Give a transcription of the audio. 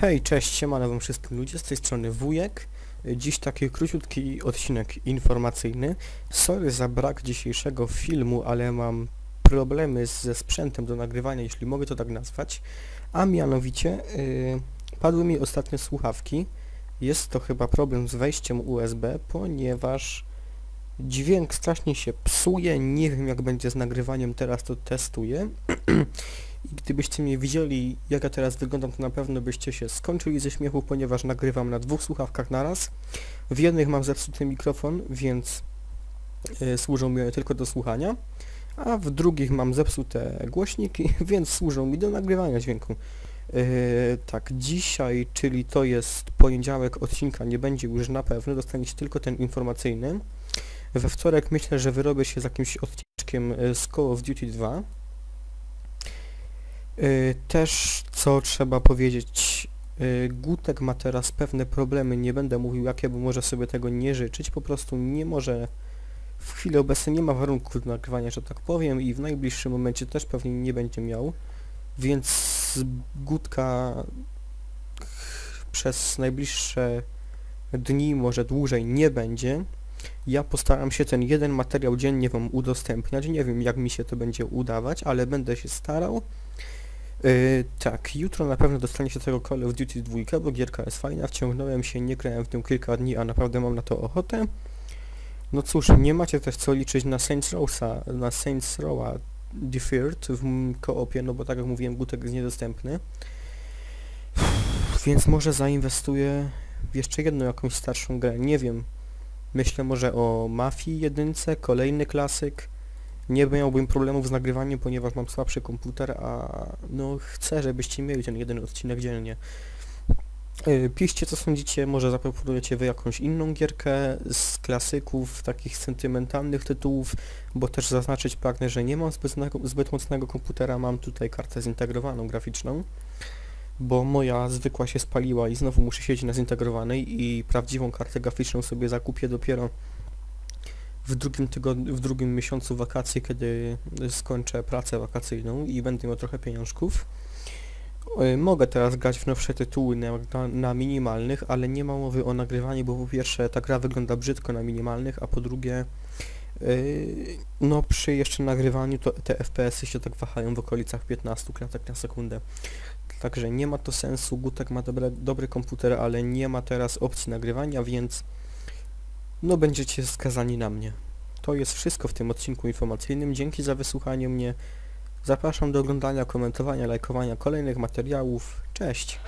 Hej, cześć, siemano wam wszystkim ludzie, z tej strony Wujek. Dziś taki króciutki odcinek informacyjny. Sorry za brak dzisiejszego filmu, ale mam problemy ze sprzętem do nagrywania, jeśli mogę to tak nazwać. A mianowicie, yy, padły mi ostatnio słuchawki. Jest to chyba problem z wejściem USB, ponieważ dźwięk strasznie się psuje. Nie wiem jak będzie z nagrywaniem, teraz to testuję. Gdybyście mnie widzieli, jak ja teraz wyglądam, to na pewno byście się skończyli ze śmiechu, ponieważ nagrywam na dwóch słuchawkach naraz. W jednych mam zepsuty mikrofon, więc y, służą mi one tylko do słuchania, a w drugich mam zepsute głośniki, więc służą mi do nagrywania dźwięku. Y, tak, dzisiaj, czyli to jest poniedziałek, odcinka nie będzie już na pewno, dostaniecie tylko ten informacyjny. We wtorek myślę, że wyrobię się z jakimś odcinkiem y, z Call of Duty 2. Y, Też co trzeba powiedzieć, y, Gutek ma teraz pewne problemy, nie będę mówił jakie, bo może sobie tego nie życzyć, po prostu nie może, w chwili obecnej nie ma warunków do nagrywania, że tak powiem i w najbliższym momencie też pewnie nie będzie miał, więc Gutka przez najbliższe dni, może dłużej nie będzie. Ja postaram się ten jeden materiał dziennie wam udostępniać, nie wiem jak mi się to będzie udawać, ale będę się starał. Yy, tak, jutro na pewno dostanie się tego Call of Duty 2, bo gierka jest fajna, wciągnąłem się, nie grałem w nią kilka dni, a naprawdę mam na to ochotę. No cóż, nie macie też co liczyć na Saints Row'a, na Saints Row'a Deferred w koopie, no bo tak jak mówiłem, Gutek jest niedostępny. Więc może zainwestuję w jeszcze jedną jakąś starszą grę, nie wiem. Myślę może o Mafii jedynce, kolejny klasyk. Nie miałbym problemów z nagrywaniem, ponieważ mam słabszy komputer, a no chcę, żebyście mieli ten jeden odcinek dziennie. Yy, Piszcie co sądzicie, może zaproponujecie wy jakąś inną gierkę z klasyków, takich sentymentalnych tytułów, bo też zaznaczyć pragnę, że nie mam zbyt, zbyt mocnego komputera, mam tutaj kartę zintegrowaną graficzną, bo moja zwykła się spaliła i znowu muszę siedzieć na zintegrowanej i prawdziwą kartę graficzną sobie zakupię dopiero w drugim tygodniu, w drugim miesiącu wakacji, kiedy skończę pracę wakacyjną i będę miał trochę pieniążków. E, Mogę teraz grać w nowsze tytuły na, na, minimalnych, ale nie ma mowy o nagrywaniu, bo po pierwsze ta gra wygląda brzydko na minimalnych, a po drugie yy, no przy jeszcze nagrywaniu to te FPS-y się tak wahają w okolicach 15 klatek na sekundę. Także nie ma to sensu, Gutek ma dobre, dobry komputer, ale nie ma teraz opcji nagrywania, więc no będziecie skazani na mnie. To jest wszystko w tym odcinku informacyjnym. Dzięki za wysłuchanie mnie. Zapraszam do oglądania, komentowania, lajkowania kolejnych materiałów. Cześć!